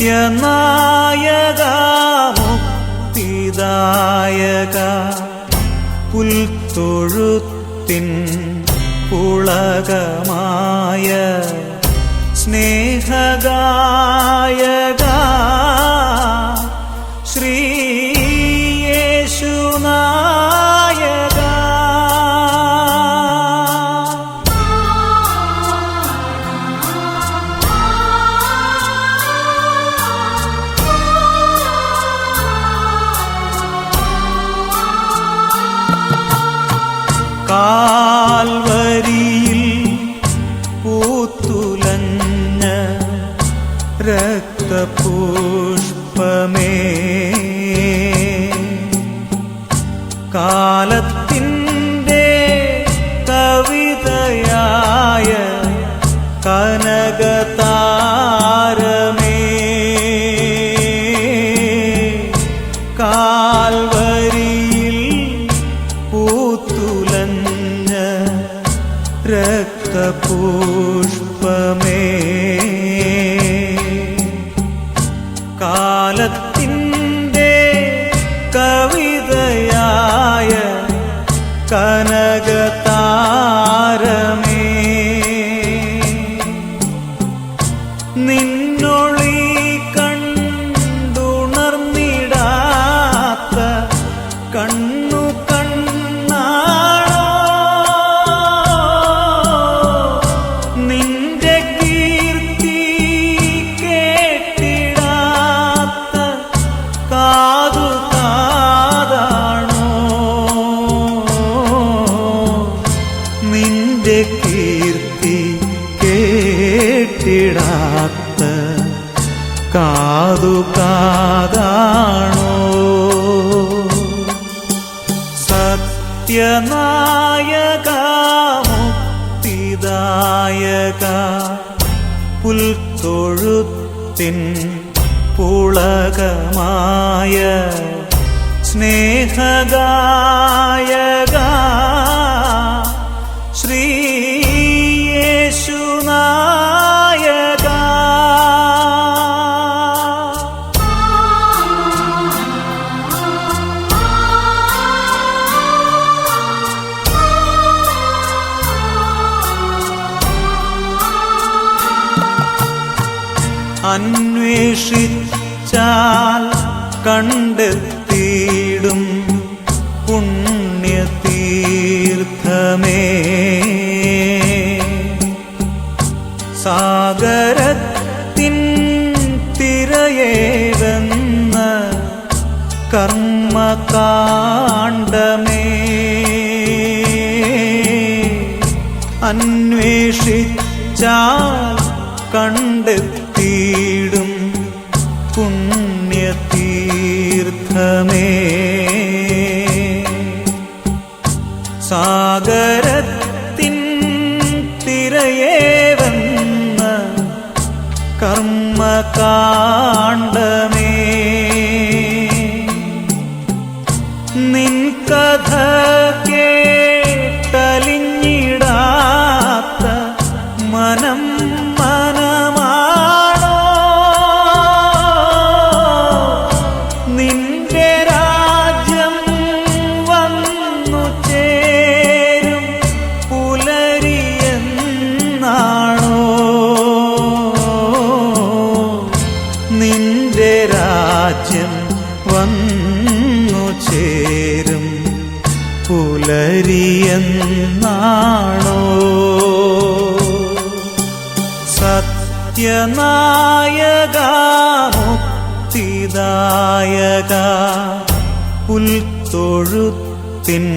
天呐 അന്വേഷിച്ചാൽ കണ്ടെത്തിയിടും പുണ്യതീർത്ഥമേ. സാഗരത്തിൻ തിരയേതെന്ന കർമ്മകാണ്ഡമേ. അന്വേഷിച്ചാൽ കണ്ടെത്തി കർമ്മകാണ്ഡമേ നിൻ കഥ സ്നേഹത്തിൻ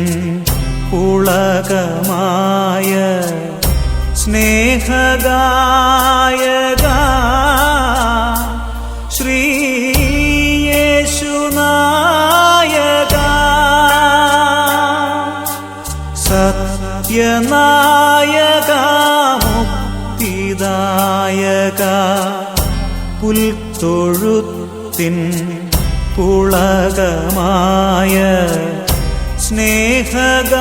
പുളകമായ സ്നേഹഗായ പുൽത്തൊഴുത്തിൻ പുളകമായ സ്നേഹഗായക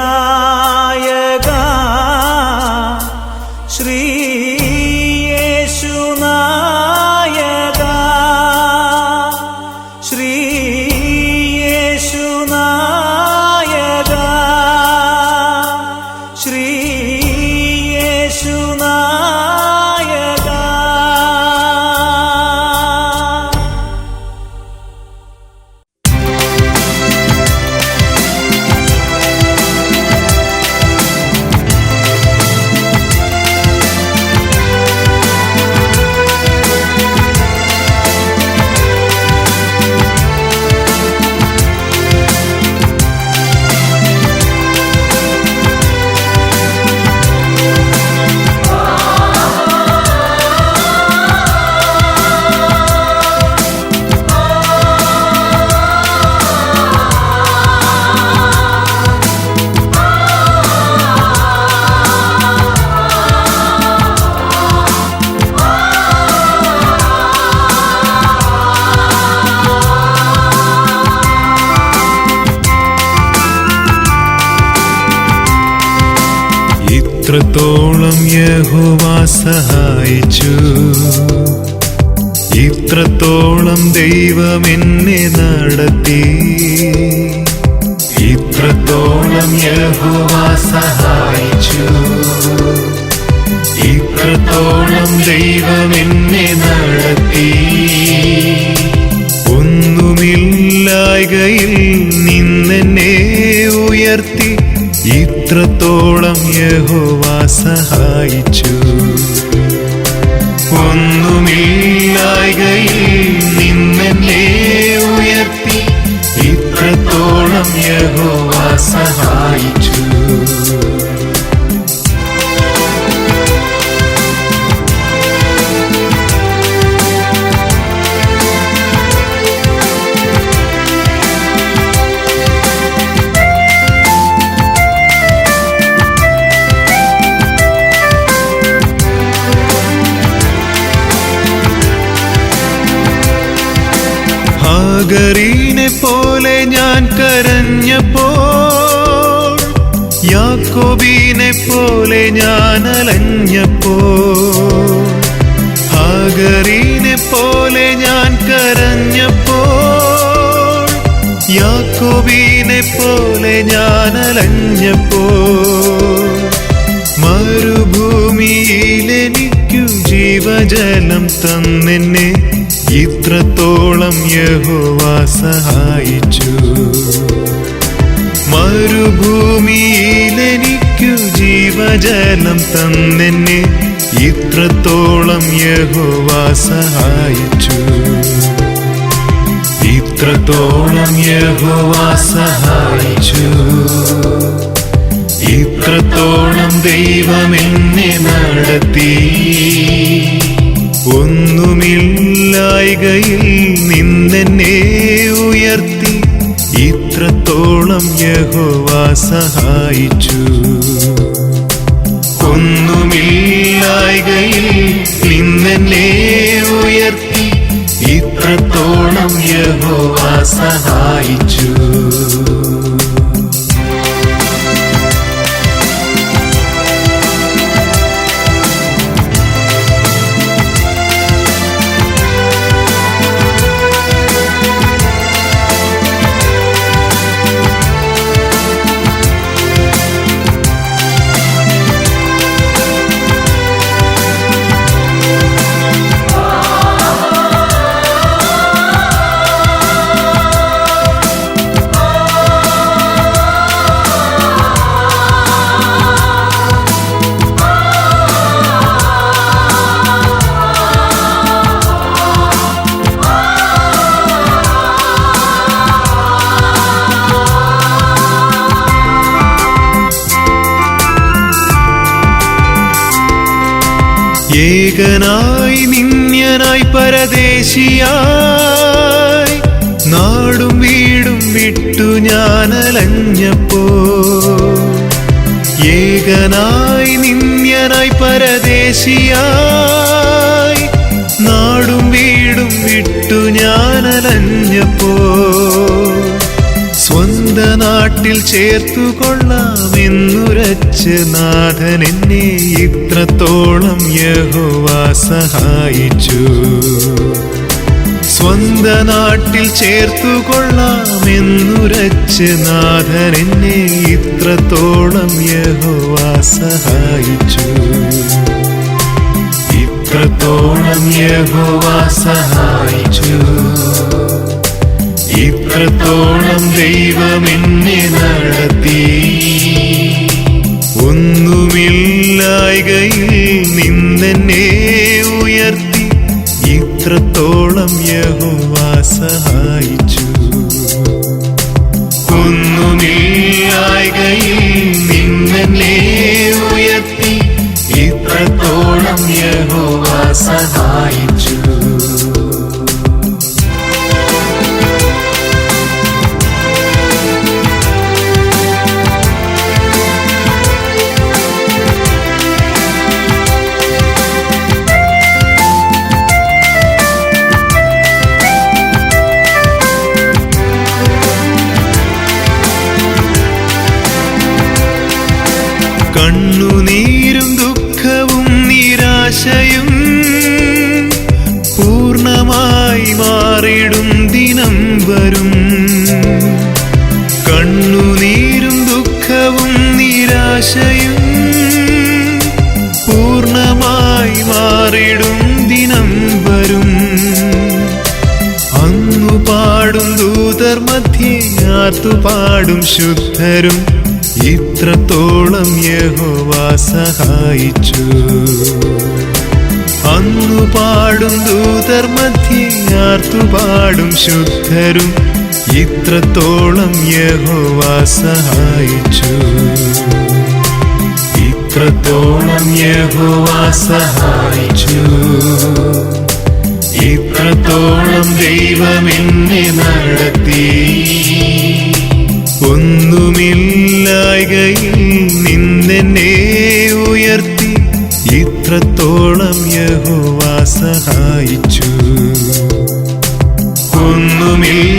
ഇത്രത്തോളം യഹോവ സഹായിച്ചു. ഇത്രത്തോളം ദൈവം എന്നെ നടത്തി. ഇത്രത്തോളം യഹോവ സഹായിച്ചു. ഇത്രത്തോളം ദൈവം എന്നെ നടത്തി. ഒന്നുമില്ലായ്കയിൽ നിന്നെന്നെ ഉയർത്തി. ഇത്രത്തോളം യഹോവ സഹായിച്ചു? ഒന്നുമില്ലായ്കയിൽ നിന്നെ ഉയർത്തി ഇത്രത്തോളം യഹോവ സഹായിച്ചു. യാക്കോബീനെ പോലെ ഞാൻ അലഞ്ഞപ്പോ ഹാഗറീനെ പോലെ ഞാൻ കരഞ്ഞപ്പോ യാക്കോബീനെ പോലെ ഞാൻ അലഞ്ഞപ്പോ മരുഭൂമിയിലെനിക്കു ജീവജലം തന്നെന്നെ. ഇത്രത്തോളം യഹോവ സഹായിച്ചു. മരുഭൂമിയിലെനിക്കു ജീവജലം തന്നെന്നെ. ഇത്രത്തോളം യഹോവ സഹായിച്ചു. ഇത്രത്തോളം യഹോവ സഹായിച്ചു. ഇത്രത്തോളം ദൈവം എന്നെ നടത്തി. ഒന്നുമില്ലായികയിൽ നിന്നെന്നെ ഉയർത്തി. ഇത്രത്തോളം യഹോവ സഹായിച്ചു. ഒന്നുമില്ലായകയിൽ നിന്നെന്നെ ഉയർത്തി ഇത്രത്തോളം യഹോവ സഹായിച്ചു. ഏകനായി നിന്യനായി പരദേശിയായി. നാടും വീടും വിട്ടു ഏക ഏകനായി നിന്യനായി പരദേശിയായി. നാടും വീടും വിട്ടു ഞാനലഞ്ഞപ്പോ സ്വന്ത നാട്ടിൽ ചേർത്തു കൊള്ളാമെന്നുരച്ച് നാഥൻ എന്നെ ഇത്രത്തോളം യഹോവ സഹായിച്ചു. സ്വന്ത നാട്ടിൽ ചേർത്തു കൊള്ളാമെന്നുരച്ച് നാഥൻ എന്നെ ഇത്രത്തോളം യഹോവ സഹായിച്ചു. ഇത്രത്തോളം യഹോവ സഹായിച്ചു. ഇത്രത്തോളം ദൈവം എന്നെ നടത്തി. ഒന്നുമില്ലായ്കയിൽ നിന്നെന്നെ ഉയർത്തി. ഇത്രത്തോളം യഹോവ സഹായിച്ചു. ഒന്നുമില്ലായ്കയിൽ നിന്നെന്നെ മധ്യേ ആർത്തു പാടും ശുദ്ധരും ഇത്രത്തോളം യഹോവ സഹായിച്ചു. അന്നു പാടും ദൂതർ മധ്യേ ആർത്തു പാടും ശുദ്ധരും ഇത്രത്തോളം യഹോവ സഹായിച്ചു. ഇത്രത്തോളം യഹോവ സഹായിച്ചു. ഇത്രത്തോളം ദൈവമെന്നെ നടത്തി. ഒന്നുമില്ലായ്കയിൽ നിന്നെന്നെ ഉയർത്തി. ഇത്രത്തോളം യഹോവ സഹായിച്ചു. ഒന്നുമില്ലായ്കയിൽ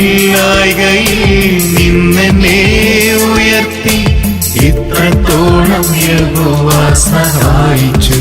നിന്നെന്നെ ഉയർത്തി. ഇത്രത്തോളം യഹോവ സഹായിച്ചു.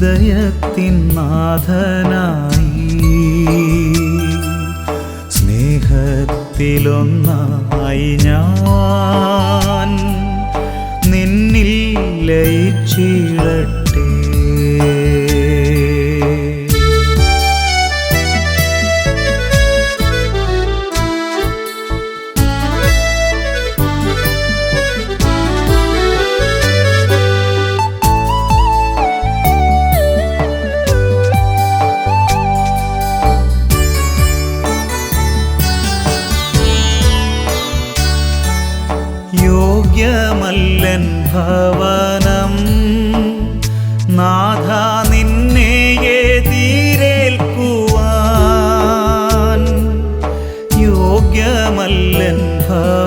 ഹൃദയത്തിൻ നാഥനായി. സ്നേഹത്തിലൊന്നായി ഞാൻ നിന്നിൽ men her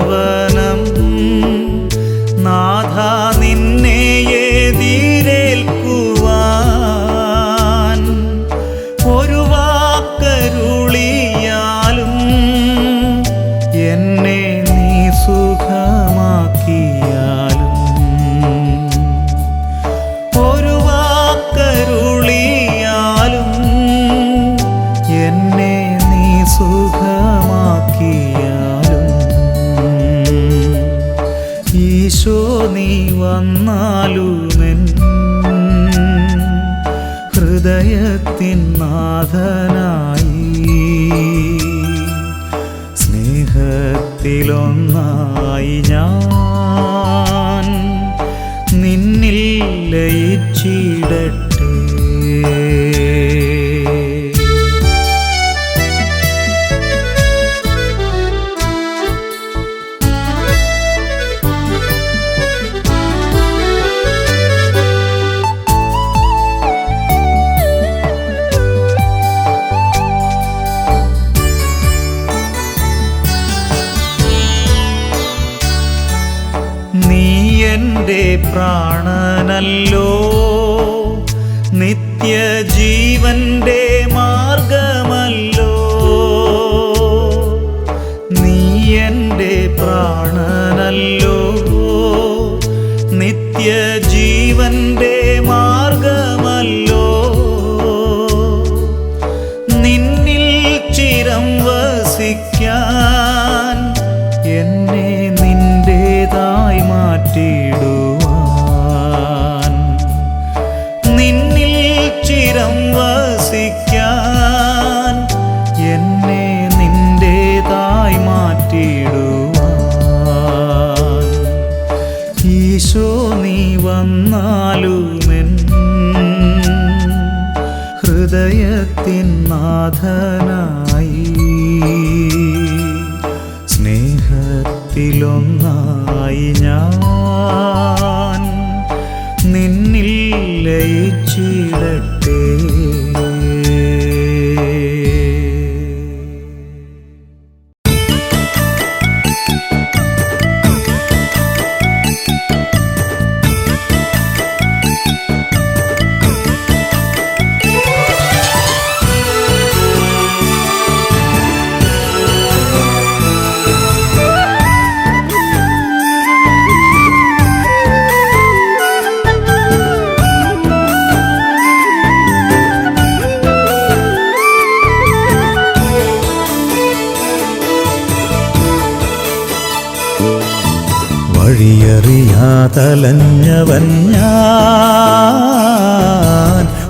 വഴിയറിയാതലഞ്ഞവൻ ഞാൻ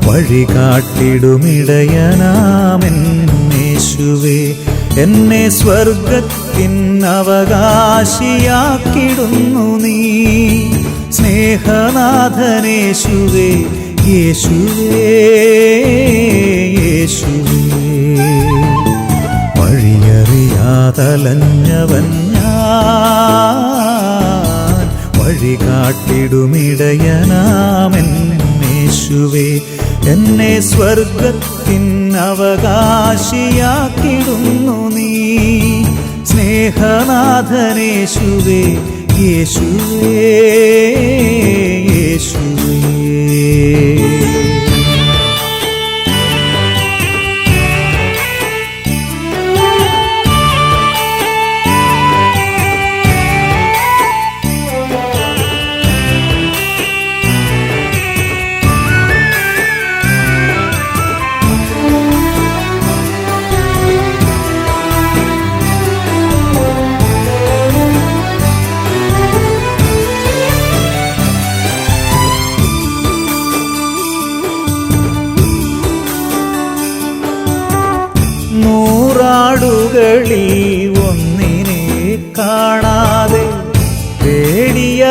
വഴി കാട്ടിടുമിടയനാമെന്നേശുവേ എന്നെ സ്വർഗത്തിൻ അവകാശിയാക്കിടുന്നു നീ. സ്നേഹനാഥനേശുവേ യേശുവേ യേശുവേ. വഴിയറിയാതലഞ്ഞവൻ ഞാൻ വഴി കാട്ടിടുമിടയനാമെന്നേശുവേ എന്നെ സ്വർഗത്തിൻ അവകാശിയാക്കിടുന്നു നീ. സ്നേഹനാഥനേശുവേ യേശുവേ യേശുവേ.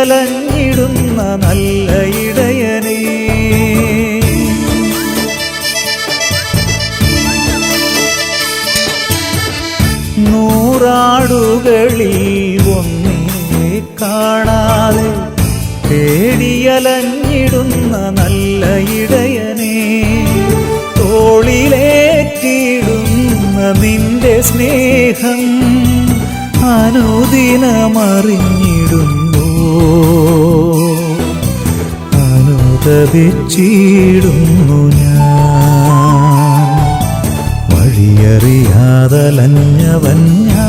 പേടിയലഞ്ഞിടുന്ന നല്ല ഇടയനേ. നൂറാടുകളിൽ ഒന്നേ കാണാതെ തേടിയലഞ്ഞിടുന്ന നല്ല ഇടയനേ. തോളിലേറ്റിടുന്ന നിന്റെ സ്നേഹം അനുദിനമറിഞ്ഞിടുന്നു അനുദപിച്ചിടുന്നു ഞാൻ. വഴിയറിയാതലഞ്ഞവൻ ഞാൻ.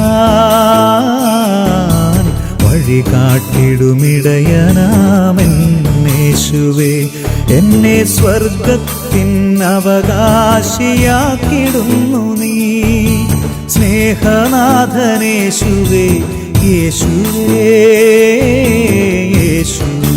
വഴി കാട്ടിടുമിടയനാമെന്നേശുവേ എന്നെ സ്വർഗത്തിൻ അവകാശിയാക്കിടുന്നു നീ. സ്നേഹനാഥനേശുവേ യേശുവേ പാപച്ചുമടുമായി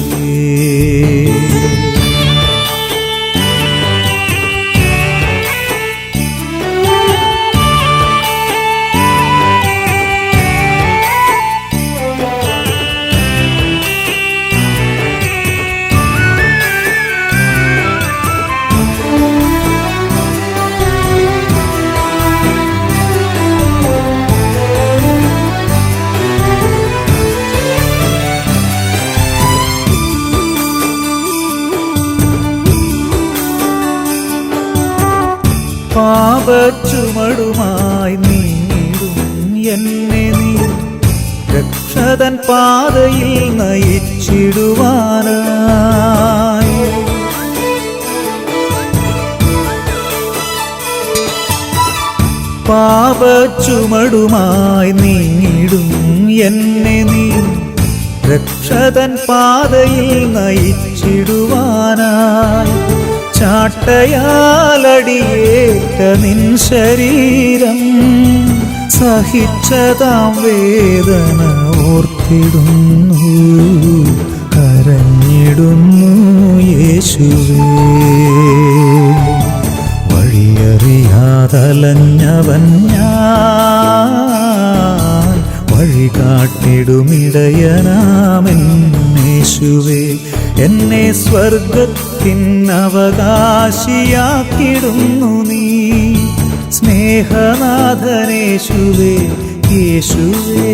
രക്ഷതൻ പാതയിൽ നയിച്ചിടുവാനായി. പാപച്ചുമടുമായി നീങ്ങിടും എന്നെ നീ. രക്ഷതൻ പാതയിൽ നയിച്ചിടുവാനായി. ചാട്ടയാലടിയേറ്റ നിൻ ശരീരം സഹിച്ചതാം വേദന. ഓർത്തിടുന്നു കരഞ്ഞിടുന്നു യേശുവേ. വഴിയറിയാതലഞ്ഞവൻ ഞാൻ വഴി എന്നെ സ്വർഗത്തിൻ അവകാശിയാക്കിടുന്നു നീ. സ്നേഹനാഥനേശുവേ യേശുവേ.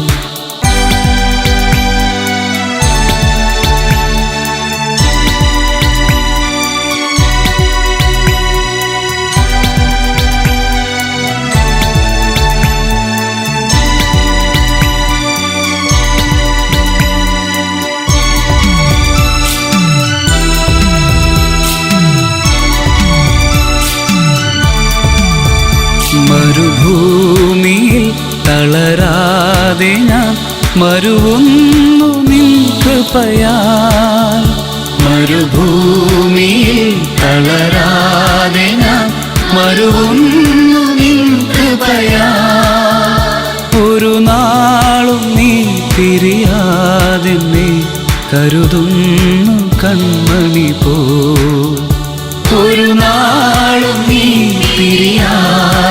മരുവുന്നു നിൻ കൃപയാൽ. മരുഭൂമിയിൽ തളരാതെ ഞാൻ മരുവുന്നു നിൻ കൃപയാൽ. ഒരു നാളും നീ പിരിയാതെ നീ കരുതുന്നു കൺമണി പോ ഒരു നാളും നീ പിരിയാതെ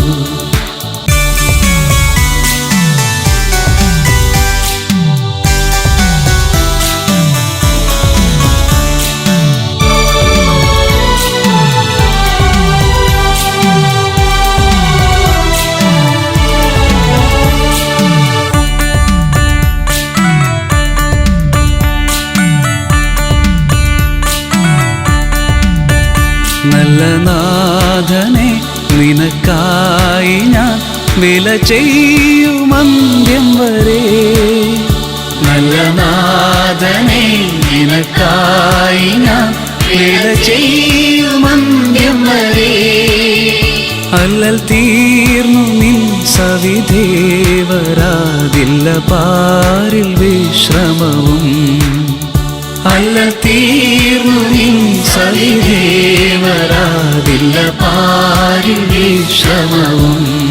വില ചെയ്യുമന്ത്യം വരെ. നല്ല നാഥനെ നിനക്കായി ഞാൻ വില ചെയ്യുമന്ത്യം വരെ. അല്ലൽ തീർന്നു നിൻ സവിധേവരാതില്ല പാരിൽ വിശ്രമവും. അല്ല തീർന്നു നിൻ സവിധേവരാതില്ല പാരിൽ വിശ്രമവും.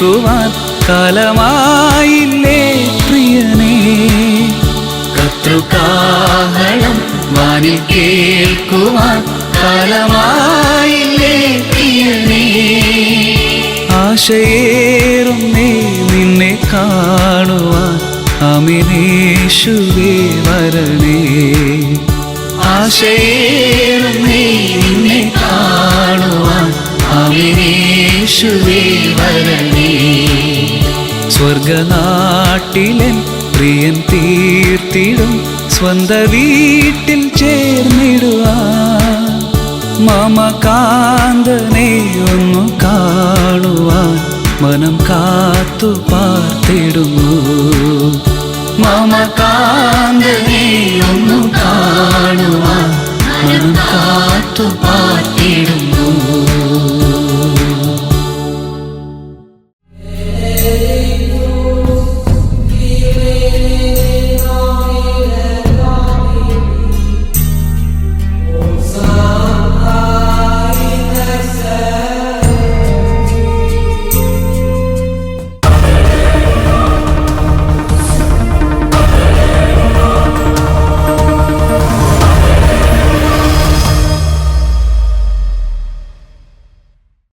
കേൾക്കുവാൻ കാലമായില്ലേ പ്രിയനേ? കത്രുകാഹളം വാനിൽ കേൾക്കുവാൻ കാലമായില്ലേ പ്രിയനേ? ആശയേറുന്നേ നിന്നെ കാണുവാൻ അമിനേശുവേ വരണേ. ആശയേറുന്നേ നിന്നെ കാണുവാൻ അമിനേശുവേ വരണേ. സ്വർഗനാട്ടിലൻ പ്രിയൻ തീർത്തിടും സ്വന്ത വീട്ടിൽ ചേർന്നിടുവാൻ മമകാന്തനെ ഒന്നു കാണുവാൻ മനം കാത്തു പാർത്തിടുന്നു. മമകാന്തനെ ഒന്നു കാണുവാൻ മനം കാത്തു പാർത്തിടുന്നു.